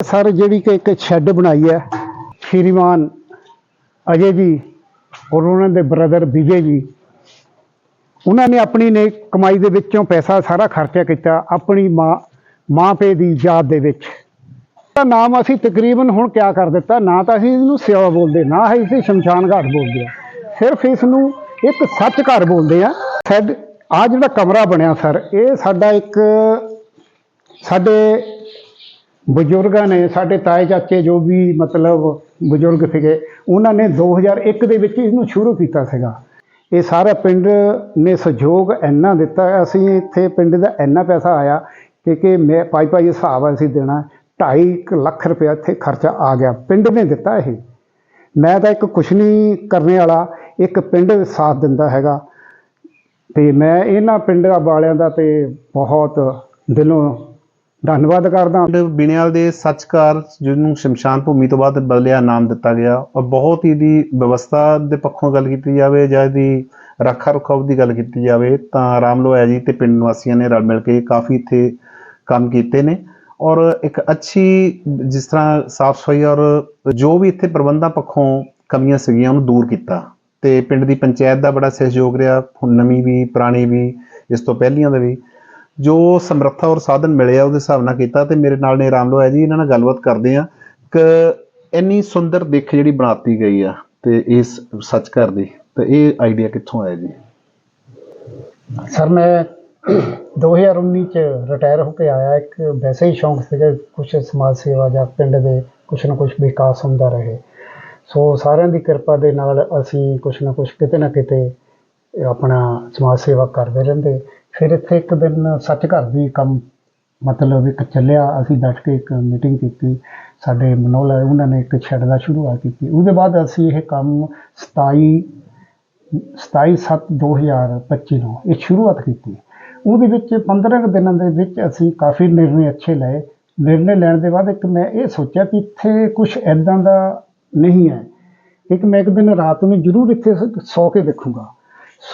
Sir, ਜਿਹੜੀ ਕਿ ਇੱਕ ਸ਼ੈੱਡ ਬਣਾਈ ਹੈ, ਸ਼੍ਰੀਮਾਨ ਅਜੇ ਜੀ ਔਰ ਉਹਨਾਂ ਦੇ ਬ੍ਰਦਰ ਵਿਜੇ ਜੀ, ਉਹਨਾਂ ਨੇ ਆਪਣੀ ਨੇ ਕਮਾਈ ਦੇ ਵਿੱਚੋਂ ਪੈਸਾ ਸਾਰਾ ਖਰਚਾ ਕੀਤਾ ਆਪਣੀ ਮਾਂ ਮਾਂ ਪੇ ਦੀ ਯਾਦ ਦੇ ਵਿੱਚ। ਤਾਂ ਨਾਮ ਅਸੀਂ ਤਕਰੀਬਨ ਹੁਣ ਕਿਆ ਕਰ ਦਿੱਤਾ, ਨਾ ਤਾਂ ਅਸੀਂ ਇਹਨੂੰ ਸੇਵਾ ਬੋਲਦੇ, ਨਾ ਅਸੀਂ ਅਸੀਂ ਸ਼ਮਸ਼ਾਨ ਘਾਟ ਬੋਲਦੇ ਆ ਸਿਰਫ ਇਸ ਨੂੰ ਇੱਕ ਸੱਚ ਘਰ ਬੋਲਦੇ ਆ ਸੈਡ ਆ ਜਿਹੜਾ ਕਮਰਾ ਬਣਿਆ ਸਰ, ਇਹ ਸਾਡਾ ਇੱਕ, ਸਾਡੇ ਬਜ਼ੁਰਗਾਂ ਨੇ, ਸਾਡੇ ਤਾਏ ਚਾਚੇ ਜੋ ਵੀ ਮਤਲਬ ਬਜ਼ੁਰਗ ਸੀਗੇ, ਉਹਨਾਂ ਨੇ 2001 ਦੇ ਵਿੱਚ ਇਹਨੂੰ ਸ਼ੁਰੂ ਕੀਤਾ ਸੀਗਾ। ਇਹ ਸਾਰਾ ਪਿੰਡ ਨੇ ਸਹਿਯੋਗ ਇੰਨਾ ਦਿੱਤਾ, ਅਸੀਂ ਇੱਥੇ ਪਿੰਡ ਦਾ ਇੰਨਾ ਪੈਸਾ ਆਇਆ ਕਿ ਕਿ ਮੈਂ ਪਾਈ ਪਾਈ ਹਿਸਾਬ ਅਸੀਂ ਦੇਣਾ 2.5 ਲੱਖ ਰੁਪਇਆ ਇੱਥੇ ਖਰਚਾ ਆ ਗਿਆ। ਪਿੰਡ ਨੇ ਦਿੱਤਾ ਇਹ। ਮੈਂ ਤਾਂ ਇੱਕ ਕੁਛ ਨਹੀਂ ਕਰਨੇ ਵਾਲਾ, ਇੱਕ ਪਿੰਡ ਸਾਥ ਦਿੰਦਾ ਹੈਗਾ। ਤੇ ਮੈਂ ਇਹਨਾਂ ਪਿੰਡ ਵਾਲਿਆਂ ਦਾ ਤੇ ਬਹੁਤ ਦਿਲੋਂ ਧੰਨਵਾਦ ਕਰਦਾ ਬਿਨਿਆਲ ਦੇ ਸੱਚਕਾਰ ਜਿਹਨੂੰ ਸ਼ਮਸ਼ਾਨ ਭੂਮੀ ਤੋਂ ਬਾਅਦ ਬਦਲਿਆ ਨਾਮ ਦਿੱਤਾ ਗਿਆ, ਔਰ ਬਹੁਤ ਹੀ ਦੀ ਵਿਵਸਥਾ ਦੇ ਪੱਖੋਂ ਗੱਲ ਕੀਤੀ ਜਾਵੇ ਜਾਂ ਇਹਦੀ ਰੱਖਾ ਰੁਖਾਵ ਦੀ ਗੱਲ ਕੀਤੀ ਜਾਵੇ, ਤਾਂ ਰਾਮ ਲੋਇਆ ਜੀ ਤੇ ਪਿੰਡ ਨਿਵਾਸੀਆਂ ਨੇ ਰਲ ਮਿਲ ਕੇ ਕਾਫੀ ਇੱਥੇ ਕੰਮ ਕੀਤੇ ਨੇ। ਔਰ ਇੱਕ ਅੱਛੀ ਜਿਸ ਤਰ੍ਹਾਂ ਸਾਫ਼ ਸਫ਼ਾਈ ਔਰ ਜੋ ਵੀ ਇੱਥੇ ਪ੍ਰਬੰਧਾਂ ਪੱਖੋਂ ਕਮੀਆਂ ਸੀਗੀਆਂ, ਉਹਨੂੰ ਦੂਰ ਕੀਤਾ। ਤੇ ਪਿੰਡ ਦੀ ਪੰਚਾਇਤ ਦਾ ਬੜਾ ਸਹਿਯੋਗ ਰਿਹਾ, ਹੁਣ ਨਵੀਂ ਵੀ, ਪੁਰਾਣੀ ਵੀ, ਇਸ ਤੋਂ ਪਹਿਲੀਆਂ ਦਾ ਵੀ। ਜੋ ਸਮਰੱਥਾ ਔਰ ਸਾਧਨ ਮਿਲੇ ਆ ਉਹਦੇ ਹਿਸਾਬ ਨਾਲ ਕੀਤਾ ਤੇ ਮੇਰੇ ਨਾਲ ਨੇ ਰਾਮ ਲੋਇਆ ਜੀ, ਇਹਨਾਂ ਨਾਲ ਗੱਲਬਾਤ ਕਰਦੇ ਆ। ਕਿ ਇੰਨੀ ਸੁੰਦਰ ਦਿੱਖ ਜਿਹੜੀ ਬਣਾਤੀ ਗਈ ਆ ਤੇ ਇਸ ਸੱਚ ਘਰ ਦੀ, ਤੇ ਇਹ ਆਈਡੀਆ ਕਿੱਥੋਂ ਆਇਆ ਜੀ? ਸਰ, ਮੈਂ 2019 ਚ ਰਿਟਾਇਰ ਹੋ ਕੇ ਆਇਆ। ਇੱਕ ਵੈਸੇ ਹੀ ਸ਼ੌਂਕ ਸੀਗਾ ਕੁਝ ਸਮਾਜ ਸੇਵਾ ਜਾਂ ਪਿੰਡ ਦੇ ਕੁਛ ਨਾ ਕੁਛ ਵਿਕਾਸ ਹੁੰਦਾ ਰਹੇ। ਸੋ ਸਾਰਿਆਂ ਦੀ ਕਿਰਪਾ ਦੇ ਨਾਲ ਅਸੀਂ ਕੁਛ ਨਾ ਕੁਛ ਕਿਤੇ ਨਾ ਕਿਤੇ ਆਪਣਾ ਸਮਾਜ ਸੇਵਾ ਕਰਦੇ ਰਹਿੰਦੇ। ਫਿਰ ਇੱਥੇ ਇੱਕ ਦਿਨ ਸੱਚ ਘਰ ਦੀ ਕੰਮ, ਮਤਲਬ ਇੱਕ ਚੱਲਿਆ, ਅਸੀਂ ਬੈਠ ਕੇ ਇੱਕ ਮੀਟਿੰਗ ਕੀਤੀ। ਸਾਡੇ ਮਨੋਲ ਉਹਨਾਂ ਨੇ ਇੱਕ ਛੱਡ ਦਾ ਸ਼ੁਰੂਆਤ ਕੀਤੀ। ਉਹਦੇ ਬਾਅਦ ਅਸੀਂ ਇਹ ਕੰਮ 27 27/7/2025 ਨੂੰ ਇਹ ਸ਼ੁਰੂਆਤ ਕੀਤੀ। ਉਹਦੇ ਵਿੱਚ 15 ਕੁ ਦਿਨਾਂ ਦੇ ਵਿੱਚ ਅਸੀਂ ਕਾਫੀ ਨਿਰਣੇ ਅੱਛੇ ਲਏ। ਨਿਰਣੇ ਲੈਣ ਦੇ ਬਾਅਦ ਇੱਕ ਮੈਂ ਇਹ ਸੋਚਿਆ ਕਿ ਇੱਥੇ ਕੁਝ ਐਦਾਂ ਦਾ ਨਹੀਂ ਹੈ। ਇੱਕ ਮੈਂ ਇੱਕ ਦਿਨ ਰਾਤ ਨੂੰ ਜ਼ਰੂਰ ਇੱਥੇ ਸ- ਸੌ ਕੇ ਦੇਖੂੰਗਾ।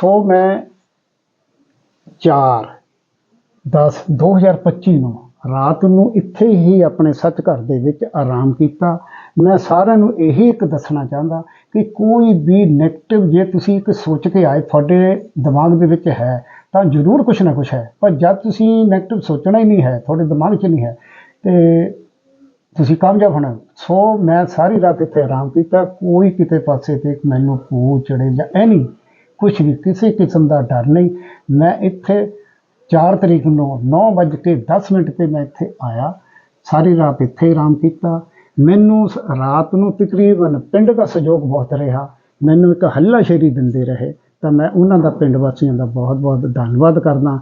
ਸੋ ਮੈਂ 4 10 2025 ਨੂੰ ਰਾਤ ਨੂੰ ਇੱਥੇ ਹੀ ਆਪਣੇ ਸੱਚ ਘਰ ਦੇ ਵਿੱਚ ਆਰਾਮ ਕੀਤਾ। ਮੈਂ ਸਾਰਿਆਂ ਨੂੰ ਇਹੀ ਇੱਕ ਦੱਸਣਾ ਚਾਹੁੰਦਾ ਕਿ ਕੋਈ ਵੀ 네ਗੇਟਿਵ ਜੇ ਤੁਸੀਂ ਇੱਕ ਸੋਚ ਕੇ ਆਏ, ਤੁਹਾਡੇ ਦਿਮਾਗ ਦੇ ਵਿੱਚ ਹੈ, ਤਾਂ ਜ਼ਰੂਰ ਕੁਝ ਨਾ ਕੁਝ ਹੈ। ਪਰ ਜਦ ਤੁਸੀਂ 네ਗੇਟਿਵ ਸੋਚਣਾ ਹੀ ਨਹੀਂ ਹੈ, ਤੁਹਾਡੇ ਦਿਮਾਗ 'ਚ ਨਹੀਂ ਹੈ, ਤੇ ਤੁਸੀਂ ਕਾਮਯਾਬ ਹੋਣਾ ਸੋ ਮੈਂ ਸਾਰੀ ਰਾਤ ਇੱਥੇ ਆਰਾਮ ਕੀਤਾ, ਕੋਈ ਕਿਤੇ ਪਾਸੇ ਤੇ ਮੈਨੂੰ ਪੂ ਚੜੇ ਜਾਂ ਐਨੀ ਕੁਝ ਵੀ, ਕਿਸੇ ਕਿਸਮ ਦਾ ਡਰ ਨਹੀਂ। ਮੈਂ ਇੱਥੇ 4 ਤਰੀਕ ਨੂੰ 9:10 ਮਿੰਟ ਤੇ ਮੈਂ ਇੱਥੇ ਆਇਆ। ਸਾਰੀ ਰਾਤ ਇੱਥੇ ਆਰਾਮ ਕੀਤਾ। ਮੈਨੂੰ ਸ- ਰਾਤ ਨੂੰ ਤਕਰੀਬਨ ਪਿੰਡ ਦਾ ਸਹਿਯੋਗ ਬਹੁਤ ਰਿਹਾ। ਮੈਨੂੰ ਇੱਕ ਹੱਲਾ ਸ਼ੇਰੀ ਦਿੰਦੇ ਰਹੇ। ਤਾਂ ਮੈਂ ਉਹਨਾਂ ਦਾ ਪਿੰਡ ਵਾਸੀਆਂ ਦਾ ਬਹੁਤ ਬਹੁਤ ਧੰਨਵਾਦ ਕਰਦਾ।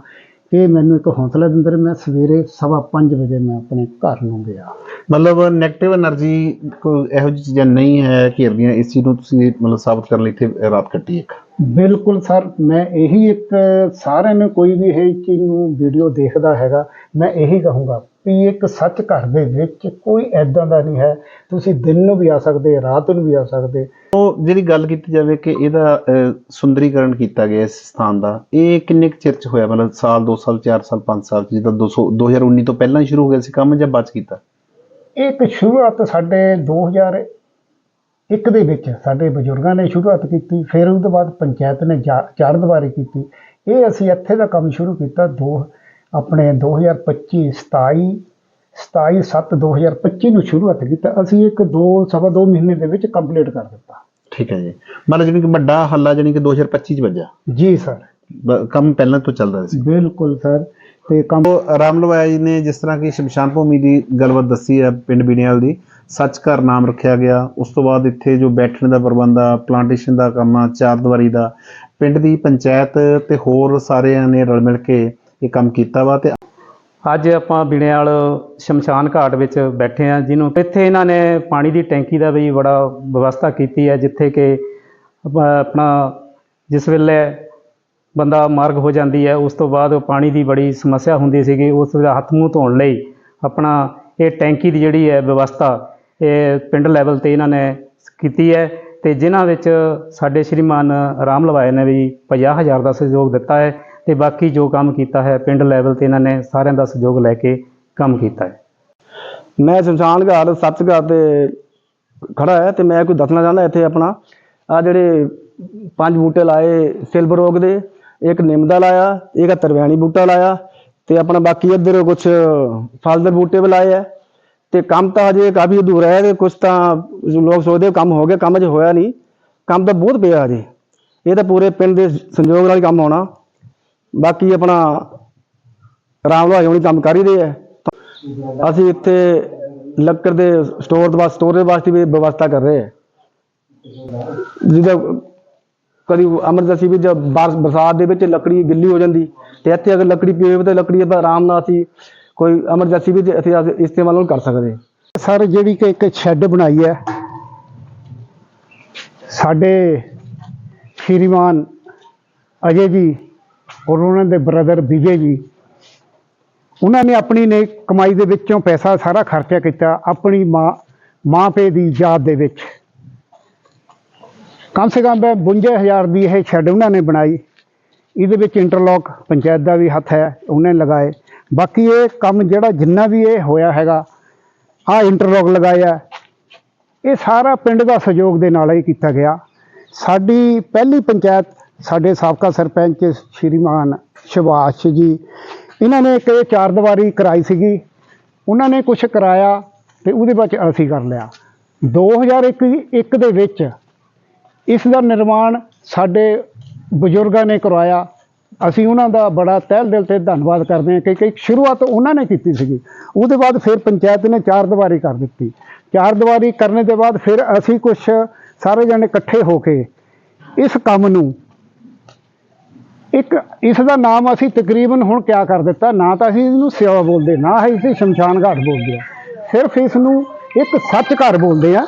ਇਹ ਮੈਨੂੰ ਇੱਕ ਹੌਸਲਾ ਦਿੰਦਾ ਰਿਹਾ ਮੈਂ ਸਵੇਰੇ 5:30 ਵਜੇ ਮੈਂ ਆਪਣੇ ਘਰ ਨੂੰ ਗਿਆ। ਮਤਲਬ ਨੈਗੇਟਿਵ એનર્ਜੀ ਕੋਈ ਇਹੋ ਜਿਹੀ ਚੀਜ਼ਾਂ ਨਹੀਂ ਹੈ ਘੇਰਦੀਆਂ ਇਸ ਚੀਜ਼ ਨੂੰ ਤੁਸੀਂ ਮਤਲਬ ਸਾਬਤ ਕਰਨ ਲਈ ਇੱਥੇ ਰਾਤ ਕੱਟੀ ਇੱਕ। ਬਿਲਕੁਲ ਸਰ ਮੈਂ ਇਹੀ ਇੱਕ ਸਾਰਿਆਂ ਨੂੰ ਕੋਈ ਵੀ ਇਹ ਚੀਜ਼ ਨੂੰ ਵੀਡੀਓ ਦੇਖਦਾ ਹੈਗਾ ਮੈਂ ਇਹੀ ਕਹੂੰਗਾ ਵੀ ਇੱਕ ਸੱਚ ਘਰ ਦੇ ਵਿੱਚ ਕੋਈ ਐਦਾਂ ਦਾ ਨਹੀਂ ਹੈ। ਤੁਸੀਂ ਦਿਨ ਨੂੰ ਵੀ ਆ ਸਕਦੇ ਰਾਤ ਨੂੰ ਵੀ ਆ ਸਕਦੇ। ਉਹ ਜਿਹੜੀ ਗੱਲ ਕੀਤੀ ਜਾਵੇ ਕਿ ਇਹਦਾ ਸੁੰਦਰੀਕਰਨ ਕੀਤਾ ਗਿਆ ਇਸ ਸਥਾਨ ਦਾ ਇਹ ਕਿੰਨੇ ਕੁ ਚਿਰ ਚ ਹੋਇਆ? ਮਤਲਬ ਸਾਲ 2 ਸਾਲ 4 ਸਾਲ 5 ਸਾਲ ਜਿੱਦਾਂ 200 2019 ਤੋਂ ਪਹਿਲਾਂ ਹੀ ਸ਼ੁਰੂ ਹੋ ਗਿਆ ਸੀ ਕੰਮ ਜਾਂ ਬਾਅਦ 'ਚ ਕੀਤਾ? ਇਹ ਇੱਕ ਸ਼ੁਰੂਆਤ ਸਾਡੇ 2001 ਦੇ ਵਿੱਚ ਸਾਡੇ ਬਜ਼ੁਰਗਾਂ ਨੇ ਸ਼ੁਰੂਆਤ ਕੀਤੀ ਫਿਰ ਉਸ ਤੋਂ ਬਾਅਦ ਪੰਚਾਇਤ ਨੇ ਚਾਰ ਦੁਬਾਰੇ ਕੀਤੀ। ਇਹ ਅਸੀਂ ਇੱਥੇ ਦਾ ਕੰਮ ਸ਼ੁਰੂ ਕੀਤਾ ਦੋ ਆਪਣੇ 2025 27 27 7 2025 ਨੂੰ ਸ਼ੁਰੂਆਤ ਕੀਤਾ ਅਸੀਂ ਇੱਕ ਦੋ ਸਵਾ ਦੋ ਮਹੀਨੇ ਦੇ ਵਿੱਚ ਕੰਪਲੀਟ ਕਰ ਦਿੱਤਾ। ਠੀਕ ਹੈ ਜੀ। ਮਤਲਬ ਜਿਹੜੀ ਕਿ ਵੱਡਾ ਹੱਲਾ ਜਾਨੀ ਕਿ 2025 ਚ ਵੱਜਾ ਜੀ ਸਰ। ਕੰਮ ਪਹਿਲਾਂ ਤੋਂ ਚੱਲਦਾ ਸੀ? ਬਿਲਕੁਲ ਸਰ। ਤੇ ਕੰਮ ਰਾਮ ਲਵਾਇਆ ਜੀ ਨੇ ਜਿਸ ਤਰ੍ਹਾਂ ਕਿ ਸ਼ਮਸ਼ਾਨ ਭੂਮੀ ਦੀ ਗੱਲਬਾਤ ਦੱਸੀ ਹੈ ਪਿੰਡ ਬਿਨਿਆਲ ਦੀ। ਸੱਚ ਘਰ ਨਾਮ ਰੱਖਿਆ ਗਿਆ। ਉਸ ਤੋਂ ਬਾਅਦ ਇੱਥੇ ਜੋ ਬੈਠਣ ਦਾ ਪ੍ਰਬੰਧ ਆ ਪਲਾਂਟੇਸ਼ਨ ਦਾ ਕੰਮ ਆ ਚਾਰ ਦੀਵਾਰੀ ਦਾ ਪਿੰਡ ਦੀ ਪੰਚਾਇਤ ਤੇ ਹੋਰ ਸਾਰਿਆਂ ਨੇ ਰਲ ਮਿਲ ਕੇ ਇਹ ਕੰਮ ਕੀਤਾ ਵਾ ਤੇ ਅੱਜ ਆਪਾਂ ਬਿਣਿਆਲ ਸ਼ਮਸ਼ਾਨ ਘਾਟ ਵਿੱਚ ਬੈਠੇ ਆ ਜਿਹਨੂੰ ਇੱਥੇ ਇਹਨਾਂ ਨੇ ਪਾਣੀ ਦੀ ਟੈਂਕੀ ਦਾ ਵੀ ਬੜਾ ਵਿਵਸਥਾ ਕੀਤੀ ਹੈ, ਜਿੱਥੇ ਕਿ ਆਪਣਾ ਜਿਸ ਵੇਲੇ ਬੰਦਾ ਮਾਰਗ ਹੋ ਜਾਂਦੀ ਹੈ, ਉਸ ਤੋਂ ਬਾਅਦ ਪਾਣੀ ਦੀ ਬੜੀ ਸਮੱਸਿਆ ਹੁੰਦੀ ਸੀਗੀ, ਉਸ ਦਾ ਹੱਥ ਮੂੰਹ ਧੋਣ ਲਈ ਆਪਣਾ ਇਹ ਟੈਂਕੀ ਦੀ ਜਿਹੜੀ ਹੈ ਵਿਵਸਥਾ ਇਹ ਪਿੰਡ ਲੈਵਲ ਤੇ ਇਹਨਾਂ ਨੇ ਕੀਤੀ ਹੈ ਤੇ ਜਿਨ੍ਹਾਂ ਵਿੱਚ ਸਾਡੇ ਸ਼੍ਰੀਮਾਨ ਰਾਮ ਲਵਾਏ ਨੇ ਵੀ 50000 ਦਾ ਸਹਿਯੋਗ ਦਿੱਤਾ ਹੈ। ਤੇ ਬਾਕੀ ਜੋ ਕੰਮ ਕੀਤਾ ਹੈ, ਪਿੰਡ ਲੈਵਲ ਤੇ ਇਹਨਾਂ ਨੇ ਸਾਰਿਆਂ ਦਾ ਸਹਿਯੋਗ ਲੈ ਕੇ ਕੰਮ ਕੀਤਾ ਹੈ। ਮੈਂ ਸ਼ਮਸ਼ਾਨ ਘਾਟ ਸੱਚਘਾਟ ਤੇ ਖੜਾ ਹੈ ਤੇ ਮੈਂ ਕੋਈ ਦੱਸਣਾ ਚਾਹੁੰਦਾ ਇੱਥੇ ਆਪਣਾ। ਆ ਜਿਹੜੇ ਪੰਜ ਬੂਟੇ ਲਾਏ, ਸਿਲਵਰ ਓਕ ਦੇ, ਇੱਕ ਨਿੰਮ ਦਾ ਲਾਇਆ, ਇੱਕ ਤਰਵੈਣੀ ਬੂਟਾ ਲਾਇਆ ਤੇ ਆਪਣਾ ਬਾਕੀ ਇੱਧਰ ਕੁਝ ਫਲ ਦੇ ਬੂਟੇ ਵੀ ਲਾਏ ਆ। ਤੇ ਕੰਮ ਤਾਂ ਹਜੇ ਕਾਫੀ ਅਧੂਰਾ ਹੈ ਤੇ ਕੁਝ ਤਾਂ ਲੋਕ ਸੋਚਦੇ ਕੰਮ ਹੋ ਗਿਆ, ਕੰਮ ਅਜੇ ਹੋਇਆ ਨਹੀਂ। ਕੰਮ ਤਾਂ ਬਹੁਤ ਪਿਆ ਹਜੇ। ਇਹ ਤਾਂ ਪੂਰੇ ਪਿੰਡ ਦੇ ਸੰਯੋਗ ਨਾਲ ਕੰਮ ਹੋਣਾ। ਬਾਕੀ ਆਪਣਾ ਰਾਮ ਲਵਾਈ ਹੋਣੀ ਕੰਮ ਕਰ ਹੀ ਰਹੇ ਹੈ ਅਸੀਂ ਇੱਥੇ ਲੱਕੜ ਦੇ ਸਟੋਰ ਦੇ ਵਾਸਤੇ ਸਟੋਰੇਜ ਵਾਸਤੇ ਵੀ ਵਿਵਸਥਾ ਕਰ ਰਹੇ ਹਾਂ ਜਿਹਦਾ ਕਦੀ ਐਮਰਜੈਂਸੀ ਵਿੱਚ ਜਦ ਬਾਰਿਸ਼ ਬਰਸਾਤ ਦੇ ਵਿੱਚ ਲੱਕੜੀ ਗਿੱਲੀ ਹੋ ਜਾਂਦੀ ਤੇ ਇੱਥੇ ਅਗਰ ਲੱਕੜੀ ਪਈ ਹੋਵੇ ਤਾਂ ਲੱਕੜੀ ਆਪਾਂ ਆਰਾਮ ਨਾਲ ਅਸੀਂ ਕੋਈ ਐਮਰਜੈਂਸੀ ਵਿੱਚ ਇੱਥੇ ਅਸੀਂ ਇਸਤੇਮਾਲ ਨਾਲ ਕਰ ਸਕਦੇ ਸਰ, ਜਿਹੜੀ ਕਿ ਇੱਕ ਸ਼ੈੱਡ ਬਣਾਈ ਹੈ, ਸਾਡੇ ਸ਼੍ਰੀਮਾਨ ਅਜੇ ਜੀ ਔਰ ਉਹਨਾਂ ਦੇ ਬ੍ਰਦਰ ਵਿਜੇ ਜੀ, ਉਹਨਾਂ ਨੇ ਆਪਣੀ ਨੇ ਕਮਾਈ ਦੇ ਵਿੱਚੋਂ ਪੈਸਾ ਸਾਰਾ ਖਰਚਾ ਕੀਤਾ ਆਪਣੀ ਮਾਂ ਮਾਂ ਪੇ ਦੀ ਯਾਦ ਦੇ ਵਿੱਚ। ਕਮ ਸੇ ਕਮ 52000 ਦੀ ਇਹ ਸ਼ੈੱਡ ਉਹਨਾਂ ਨੇ ਬਣਾਈ। ਇਹਦੇ ਵਿੱਚ ਇੰਟਰਲੌਕ ਪੰਚਾਇਤ ਦਾ ਵੀ ਹੱਥ ਹੈ, ਉਹਨੇ ਲਗਾਏ। ਬਾਕੀ ਇਹ ਕੰਮ ਜਿਹੜਾ ਜਿੰਨਾ ਵੀ ਇਹ ਹੋਇਆ ਹੈਗਾ ਆ ਇੰਟਰਲੌਕ ਲਗਾਇਆ। ਇਹ ਸਾਰਾ ਪਿੰਡ ਦਾ ਸਹਿਯੋਗ ਦੇ ਨਾਲ ਹੀ ਕੀਤਾ ਗਿਆ। ਸਾਡੀ ਪਹਿਲੀ ਪੰਚਾਇਤ ਸਾਡੇ ਸਾਬਕਾ ਸਰਪੰਚ ਸ਼੍ਰੀਮਾਨ ਸ਼ਿਵਾਸ਼ ਜੀ, ਇਹਨਾਂ ਨੇ ਇੱਕ ਇਹ ਚਾਰ ਦੀਵਾਰੀ ਕਰਾਈ ਸੀਗੀ। ਉਹਨਾਂ ਨੇ ਕੁਝ ਕਰਾਇਆ ਤੇ ਉਹਦੇ ਵਿੱਚ ਅਸੀਂ ਕਰ ਲਿਆ। 2001 ਇੱਕ ਦੇ ਵਿੱਚ ਇਸ ਦਾ ਨਿਰਮਾਣ ਸਾਡੇ ਬਜ਼ੁਰਗਾਂ ਨੇ ਕਰਵਾਇਆ। ਅਸੀਂ ਉਹਨਾਂ ਦਾ ਬੜਾ ਤਹਿ ਦਿਲ ਤੇ ਧੰਨਵਾਦ ਕਰਦੇ ਹਾਂ ਕਿ ਕਿ ਸ਼ੁਰੂਆਤ ਉਹਨਾਂ ਨੇ ਕੀਤੀ ਸੀਗੀ। ਉਹਦੇ ਬਾਅਦ ਫਿਰ ਪੰਚਾਇਤ ਨੇ ਚਾਰ ਦੀਵਾਰੀ ਕਰ ਦਿੱਤੀ। ਚਾਰ ਦੀਵਾਰੀ ਕਰਨ ਦੇ ਬਾਅਦ ਫਿਰ ਅਸੀਂ ਕੁਝ ਸਾਰੇ ਜਣੇ ਇਕੱਠੇ ਹੋ ਕੇ ਇਸ ਕੰਮ ਨੂੰ ਇੱਕ ਇਸ ਦਾ ਨਾਮ ਅਸੀਂ ਤਕਰੀਬਨ ਹੁਣ ਕਿਆ ਕਰ ਦਿੱਤਾ, ਨਾ ਤਾਂ ਅਸੀਂ ਇਹਨੂੰ ਸੇਵਾ ਬੋਲਦੇ, ਨਾ ਅਸੀਂ ਅਸੀਂ ਸ਼ਮਸ਼ਾਨ ਘਾਟ ਬੋਲਦੇ ਆ ਸਿਰਫ ਇਸ ਨੂੰ ਇੱਕ ਸੱਚ ਘਰ ਬੋਲਦੇ ਆ